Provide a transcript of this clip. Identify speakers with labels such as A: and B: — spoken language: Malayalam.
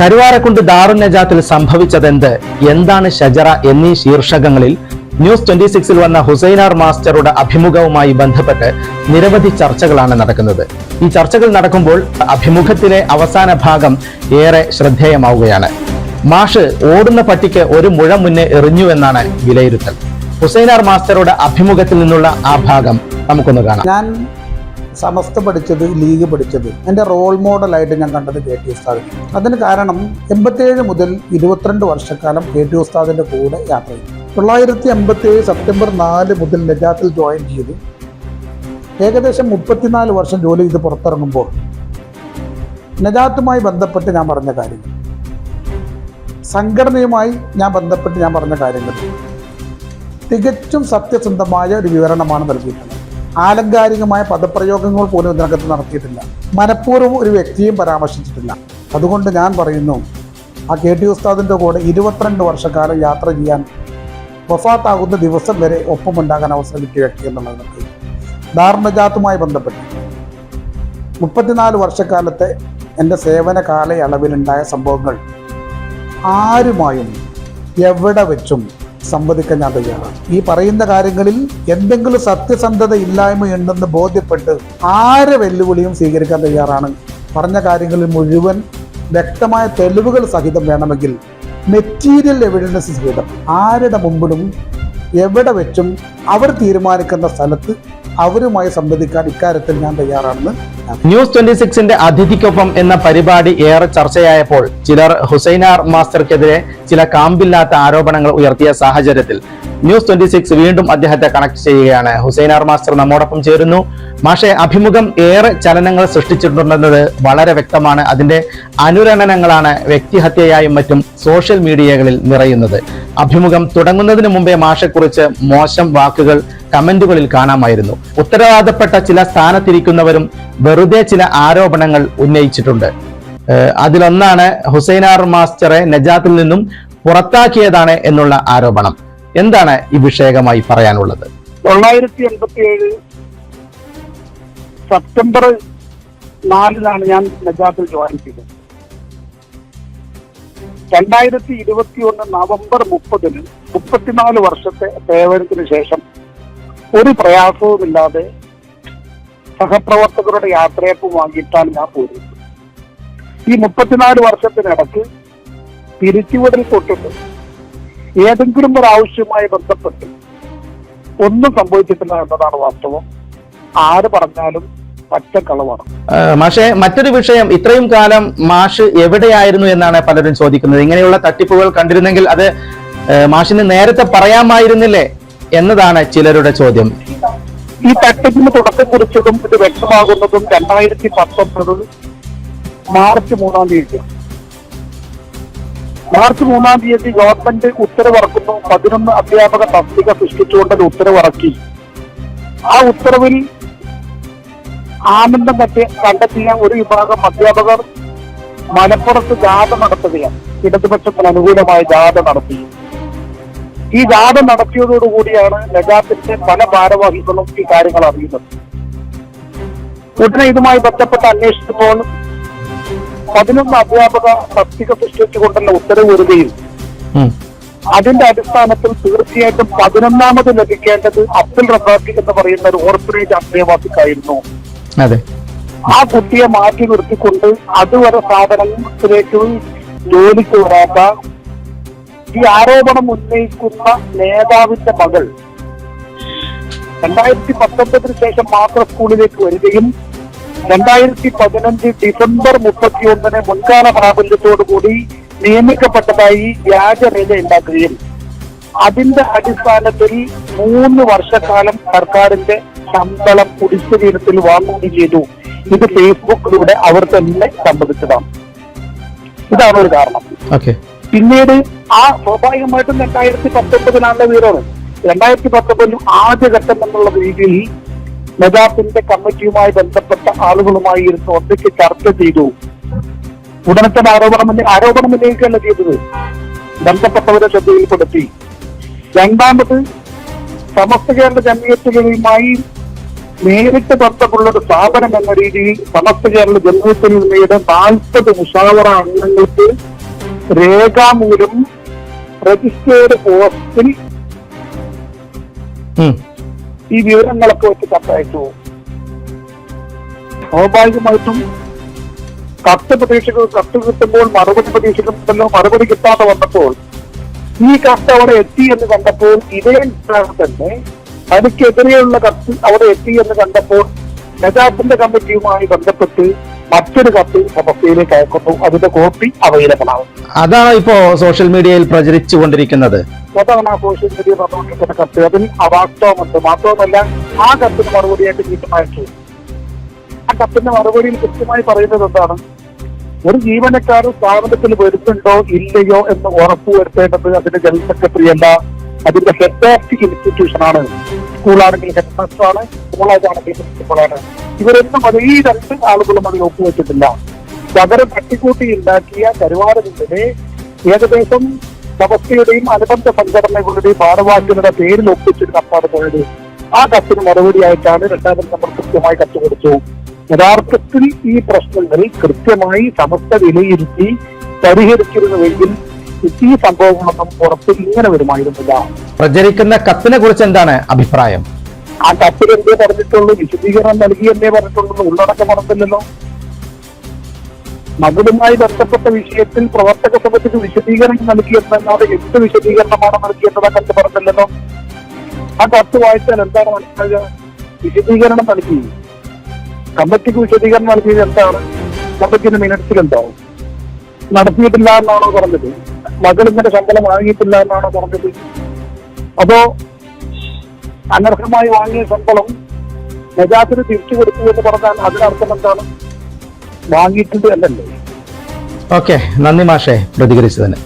A: കരുവാരക്കുണ്ട് ദാറുൻ നജാത്തിൽ സംഭവിച്ചതെന്ത്? എന്താണ് ഷജറ എന്നീ ശീർഷകങ്ങളിൽ? ന്യൂസ് ട്വന്റി സിക്സിൽ വന്ന ഹുസൈനാർ മാസ്റ്ററുടെ അഭിമുഖവുമായി ബന്ധപ്പെട്ട് നിരവധി ചർച്ചകളാണ് നടക്കുന്നത്. ഈ ചർച്ചകൾ നടക്കുമ്പോൾ അഭിമുഖത്തിലെ അവസാന ഭാഗം ഏറെ ശ്രദ്ധേയമാവുകയാണ്. മാഷ് ഓടുന്ന പട്ടിക്ക് ഒരു മുഴ മുന്നേ എറിഞ്ഞുവെന്നാണ് വിലയിരുത്തൽ. ഹുസൈനാർ മാസ്റ്ററുടെ അഭിമുഖത്തിൽ നിന്നുള്ള ആ ഭാഗം നമുക്കൊന്ന് കാണാം.
B: ഞാൻ സമസ്ത പഠിച്ചത് ലീഗ് പഠിച്ചത്. എന്റെ റോൾ മോഡലായിട്ട് ഞാൻ കണ്ടത് കെ ടി ഉസ്താദ്. അതിന് കാരണം എൺപത്തേഴ് മുതൽ ഇരുപത്തിരണ്ട് വർഷക്കാലം കെ ടി ഉസ്താദിന്റെ കൂടെ യാത്ര ചെയ്തു. തൊള്ളായിരത്തി എൺപത്തേഴ് സെപ്റ്റംബർ നാല് മുതൽ നജാത്തിൽ ജോയിൻ ചെയ്തു. ഏകദേശം മുപ്പത്തിനാല് വർഷം ജോലി ചെയ്ത് പുറത്തിറങ്ങുമ്പോൾ നജാത്തുമായി ബന്ധപ്പെട്ട് ഞാൻ പറഞ്ഞ കാര്യങ്ങൾ. സംഘടനയുമായി ഞാൻ ബന്ധപ്പെട്ട് ഞാൻ പറഞ്ഞ കാര്യങ്ങൾ. തികച്ചും സത്യസന്ധമായ ഒരു വിവരണമാണ് നൽകിയിട്ടുള്ളത്. ആലങ്കാരികമായ പദപ്രയോഗങ്ങൾ പോലും ഇതിനകത്ത് നടത്തിയിട്ടില്ല. മനഃപൂർവം ഒരു വ്യക്തിയും പരാമർശിച്ചിട്ടില്ല. അതുകൊണ്ട് ഞാൻ പറയുന്നു ആ കെ ടി ഉസ്താദിന്റെ കൂടെ ഇരുപത്തിരണ്ട് വർഷക്കാലം യാത്ര ചെയ്യാൻ വഫാത്താകുന്ന ദിവസം വരെ ഒപ്പമുണ്ടാകാൻ അവസരം കിട്ടിയ വ്യക്തി എന്നുള്ളത് ധാർമ്മജാത്തുമായി ബന്ധപ്പെട്ട് മുപ്പത്തിനാല് വർഷക്കാലത്തെ എന്റെ സേവന കാലയളവിലുണ്ടായ സംഭവങ്ങൾ ആരുമായും എവിടെ വെച്ചും സംവദിക്കാൻ ഞാൻ തയ്യാറാണ്. ഈ പറയുന്ന കാര്യങ്ങളിൽ എന്തെങ്കിലും സത്യസന്ധത ഇല്ലായ്മയുണ്ടെന്ന് ബോധ്യപ്പെട്ട് ആരെ വെല്ലുവിളിയും സ്വീകരിക്കാൻ തയ്യാറാണ്? പറഞ്ഞ കാര്യങ്ങളിൽ മുഴുവൻ വ്യക്തമായ തെളിവുകൾ സഹിതം വേണമെങ്കിൽ മെറ്റീരിയൽ എവിഡൻസ് സഹിതം ആരുടെ മുമ്പിലും എവിടെ വെച്ചും അവർ തീരുമാനിക്കുന്ന സ്ഥലത്ത് അവരുമായി സംവദിക്കാൻ ഇക്കാര്യത്തിൽ ഞാൻ തയ്യാറാണെന്ന്
A: ന്യൂസ് ട്വന്റി സിക്സിന്റെ അതിഥിക്കൊപ്പം എന്ന പരിപാടി ഏറെ ചർച്ചയായപ്പോൾ ചിലർ ഹുസൈനാർ മാസ്റ്റർക്കെതിരെ ചില കാമ്പില്ലാത്ത ആരോപണങ്ങൾ ഉയർത്തിയ സാഹചര്യത്തിൽ ന്യൂസ് ട്വന്റി സിക്സ് വീണ്ടും അദ്ദേഹത്തെ കണക്ട് ചെയ്യുകയാണ്. ഹുസൈനാർ മാസ്റ്റർ നമ്മോടൊപ്പം ചേരുന്നു. മാഷെ അഭിമുഖം ഏറെ ചലനങ്ങൾ സൃഷ്ടിച്ചിട്ടുണ്ടെന്നത് വളരെ വ്യക്തമാണ്. അതിന്റെ അനുരണനങ്ങളാണ് വ്യക്തിഹത്യയായും മറ്റും സോഷ്യൽ മീഡിയകളിൽ നിറയുന്നത്. അഭിമുഖം തുടങ്ങുന്നതിന് മുമ്പേ മാഷെക്കുറിച്ച് മോശം വാക്കുകൾ കമന്റുകളിൽ കാണാമായിരുന്നു. ഉത്തരവാദപ്പെട്ട ചില സ്ഥാനത്തിരിക്കുന്നവരും വെറുതെ ചില ആരോപണങ്ങൾ ഉന്നയിച്ചിട്ടുണ്ട്. അതിലൊന്നാണ് ഹുസൈനാർ മാസ്റ്ററെ നജാത്തിൽ നിന്നും പുറത്താക്കിയതാണ് എന്നുള്ള ആരോപണം. എന്താണ് ഈ വിഷയകമായി പറയാനുള്ളത്?
C: തൊള്ളായിരത്തി എൺപത്തി ഏഴ് സെപ്റ്റംബർ നാലിനാണ് ഞാൻ നജാത്തിൽ ജോയിൻ ചെയ്തത്. രണ്ടായിരത്തി ഇരുപത്തി ഒന്ന് നവംബർ മുപ്പതിന് മുപ്പത്തിനാല് വർഷത്തെ സേവനത്തിന് ശേഷം ഒരു പ്രയാസവുമില്ലാതെ സഹപ്രവർത്തകരുടെ യാത്രയപ്പുമാക്കിയിട്ടാണ് ഞാൻ പോരുന്നത്. ഈ മുപ്പത്തിനാല് വർഷത്തിനിടക്ക് പിരിച്ചുവിടൽ തൊട്ടിട്ട് ഏതെങ്കിലും ഒരു ആവശ്യവുമായി ബന്ധപ്പെട്ട് ഒന്നും സംഭവിച്ചിട്ടില്ല എന്നതാണ് വാസ്തവം. ആര് പറഞ്ഞാലും പച്ചക്കളവാണ്.
A: മാഷെ മറ്റൊരു വിഷയം. ഇത്രയും കാലം മാഷ് എവിടെയായിരുന്നു എന്നാണ് പലരും ചോദിക്കുന്നത്. ഇങ്ങനെയുള്ള തട്ടിപ്പുകൾ കണ്ടിരുന്നെങ്കിൽ അത് മാഷിന് നേരത്തെ പറയാമായിരുന്നില്ലേ എന്നതാണ് ചിലരുടെ ചോദ്യം.
C: ഈ തട്ടിപ്പിന് തുടക്കം കുറിച്ചതും ഇത് വ്യക്തമാകുന്നതും രണ്ടായിരത്തി പത്തൊമ്പത് മാർച്ച് മൂന്നാം തീയതി. മാർച്ച് മൂന്നാം തീയതി ഗവൺമെന്റ് ഉത്തരവിറക്കുന്നു. പതിനൊന്ന് അധ്യാപക തസ്തിക സൃഷ്ടിച്ചുകൊണ്ട് ഉത്തരവിറക്കി. ആ ഉത്തരവിൽ ആനന്ദം പറ്റി കണ്ടെത്തിയ ഒരു വിഭാഗം അധ്യാപകർ മലപ്പുറത്ത് ജാഥ നടത്തുകയാണ്. ഇടതുപക്ഷത്തിന് അനുകൂലമായ ജാഥ നടത്തി. ഈ ജാഥ നടത്തിയതോടുകൂടിയാണ് നജാത്തിന്റെ പല ഭാരവാഹികളും ഈ കാര്യങ്ങൾ അറിയുന്നത്. ഉടനെ ഇതുമായി ബന്ധപ്പെട്ട് അന്വേഷിച്ചപ്പോൾ പതിനൊന്ന് അധ്യാപക തസ്തിക സൃഷ്ടിച്ചുകൊണ്ടുള്ള ഉത്തരവ് വരികയും അതിന്റെ അടിസ്ഥാനത്തിൽ തീർച്ചയായിട്ടും പതിനൊന്നാമത് ലഭിക്കേണ്ടത് അബ്ദുൽ റസാഖ് എന്ന് പറയുന്ന ഒരു ഓർഫനേജ് അന്തേവാസിക്കായിരുന്നു.
A: അതെ.
C: ആ കുട്ടിയെ മാറ്റി നിർത്തിക്കൊണ്ട് അതുവരെ സ്ഥാപനത്തിലേക്ക് ജോലിക്ക് വരാത്ത ഈ ആരോപണം ഉന്നയിക്കുന്ന നേതാവിന്റെ മകൾ രണ്ടായിരത്തി പത്തൊമ്പതിന് ശേഷം മാത്രം സ്കൂളിലേക്ക് വരികയും രണ്ടായിരത്തി പതിനഞ്ച് ഡിസംബർ മുപ്പത്തിയൊന്നിന് മുൻകാല പ്രാബല്യത്തോടുകൂടി നിയമിക്കപ്പെട്ടതായി വ്യാജരേഖ ഉണ്ടാക്കുകയും അതിന്റെ അടിസ്ഥാനത്തിൽ മൂന്ന് വർഷക്കാലം സർക്കാരിന്റെ ശമ്പളം കുടിശ്ശ ഇനത്തിൽ വാങ്ങുകയും ചെയ്തു. ഇത് ഫേസ്ബുക്കിലൂടെ അവർ തന്നെ സമ്മതിച്ചതാണ് ഇതാണ് ഒരു കാരണം. പിന്നീട് ആ സ്വാഭാവികമായിട്ടും രണ്ടായിരത്തി പത്തൊമ്പതിനാണ് വീടാണ് രണ്ടായിരത്തി പത്തൊമ്പതിൽ ആദ്യഘട്ടം എന്നുള്ള രീതിയിൽ നജാത്തിന്റെ കമ്മിറ്റിയുമായി ബന്ധപ്പെട്ട ആളുകളുമായി ഇരുന്ന് ഒന്നിച്ച് ചർച്ച ചെയ്തു. ഉടനെ തന്നെ ആരോപണം ആരോപണം ഉന്നയിക്കുകയല്ല ചെയ്തത്. ബന്ധപ്പെട്ടവരെ ശ്രദ്ധയിൽപ്പെടുത്തി. രണ്ടാമത് സമസ്ത കേരള ജമീയത്തുകളുമായി നേരിട്ട് ബന്ധമുള്ള ഒരു സ്ഥാപനം എന്ന രീതിയിൽ സമസ്ത കേരള ജനവിയുടെ നാൽപ്പത് മുഷാവറ അംഗങ്ങൾക്ക് രേഖാമൂലം രജിസ്റ്റേർഡ് പോസ്റ്റിൽ. ഈ വിവരങ്ങളൊക്കെ വെച്ച് കത്തയച്ചു സ്വാഭാവികമായിട്ടും കത്ത് പ്രതീക്ഷകൾ കത്ത് കിട്ടുമ്പോൾ മറുപടി പ്രതീക്ഷിക്കുന്നുണ്ടല്ലോ മറുപടി കിട്ടാതെ വന്നപ്പോൾ ഈ കത്ത് അവിടെ എത്തി എന്ന് കണ്ടപ്പോൾ ഇതേ തന്നെ തനിക്കെതിരെയുള്ള കത്ത് അവിടെ എത്തി എന്ന് കണ്ടപ്പോൾ നേതാവിന്റെ കമ്മിറ്റിയുമായി ബന്ധപ്പെട്ട് മറ്റൊരു കത്ത് സമസ്തയിലേക്ക് അയക്കുന്നു അതിന്റെ കോപ്പി അവൈലബിൾ ആണ്
A: അതാണ് ഇപ്പോ സോഷ്യൽ മീഡിയയിൽ പ്രചരിച്ചു കൊണ്ടിരിക്കുന്നത്.
C: അതാണ് ആ സോഷ്യൽ മീഡിയ പറഞ്ഞുകൊണ്ടിരിക്കുന്ന കത്ത്. അതിൽ അവാസ്തവമുണ്ട്. മാത്രവുമല്ല ആ കത്തിന് മറുപടിയായിട്ട് വീണ്ടും അയച്ചു ആ കത്തിന്റെ മറുപടിയിൽ കൃത്യമായി പറയുന്നത് എന്താണ്? ഒരു ജീവനക്കാരൻ സ്ഥാപനത്തിൽ വരുന്നുണ്ടോ ഇല്ലയോ എന്ന് ഉറപ്പുവരുത്തേണ്ടത് അതിന്റെ ജനറൽ സെക്രട്ടറി അല്ല. അതിന്റെ ഹെഡ് ഓഫ് ദി ഇൻസ്റ്റിറ്റ്യൂഷൻ ആണ് സ്കൂളാണെങ്കിൽ ഹെഡ് മാസ്റ്റർ ആണ് കോളേജ് ആണെങ്കിൽ പ്രിൻസിപ്പളാണ് ഇവരൊന്നും അത് ഈ രണ്ട് ആളുകളും അത് ഒപ്പുവെച്ചിട്ടില്ല പകരം തട്ടിക്കൂട്ടി ഉണ്ടാക്കിയ കരുവാരകുണ്ടിനെ ഏകദേശം സമസ്തയുടെയും അനുബന്ധ സംഘടനകളുടെയും ഭാരവാഹികളുടെ പേരിൽ ഒപ്പിച്ചൊരു കപ്പാട് പോയത്. ആ കത്തിന് മറുപടിയായിട്ടാണ് രണ്ടാമത് നമ്മൾ കൃത്യമായി കത്ത് കൊടുത്തു. യഥാർത്ഥത്തിൽ ഈ പ്രശ്നങ്ങൾ കൃത്യമായി സമസ്ത വിലയിരുത്തി പരിഹരിച്ചിരുന്നുവെങ്കിൽ ഈ സംഭവങ്ങളൊന്നും പുറത്ത് ഇങ്ങനെ വരുമായിരുന്നില്ല.
A: പ്രചരിക്കുന്ന കത്തിനെ കുറിച്ച് എന്താണ് അഭിപ്രായം?
C: ആ കത്തിൽ എന്തേ പറഞ്ഞിട്ടുള്ളൂ? വിശദീകരണം നൽകി എന്നേ പറഞ്ഞിട്ടുള്ളൂ. ഉള്ളടക്കം പറഞ്ഞില്ലല്ലോ മകളുമായി ബന്ധപ്പെട്ട വിഷയത്തിൽ പ്രവർത്തക സമിതിക്ക് വിശദീകരണം നൽകി എന്നല്ലാതെ എന്ത് വിശദീകരണമാണ് നൽകിയെന്നത് ആ കത്ത് പറഞ്ഞില്ലല്ലോ? ആ കത്ത് വായിച്ചാൽ എന്താണ് മനസ്സിലാകുക വിശദീകരണം നൽകി. കമ്മിറ്റിക്ക് വിശദീകരണം നൽകിയത് എന്താണ്? കമ്മിറ്റിന്റെ മിനിറ്റ്സിൽ എന്താവും നടത്തിയിട്ടില്ല എന്നാണോ പറഞ്ഞത്? ഇങ്ങനെ ശമ്പളം വാങ്ങിയിട്ടില്ല എന്നാണ് പറഞ്ഞത്. അതോ അനർഹമായി വാങ്ങിയ ശമ്പളം നജാത്തിന് തിരിച്ചു കൊടുത്തു എന്ന് പറഞ്ഞാൽ അതിനർത്ഥം എന്താണ്? വാങ്ങിയിട്ടുണ്ട് അല്ലല്ലേ
A: ഓക്കെ നന്ദി മാഷേ പ്രതികരിച്ചതിന്.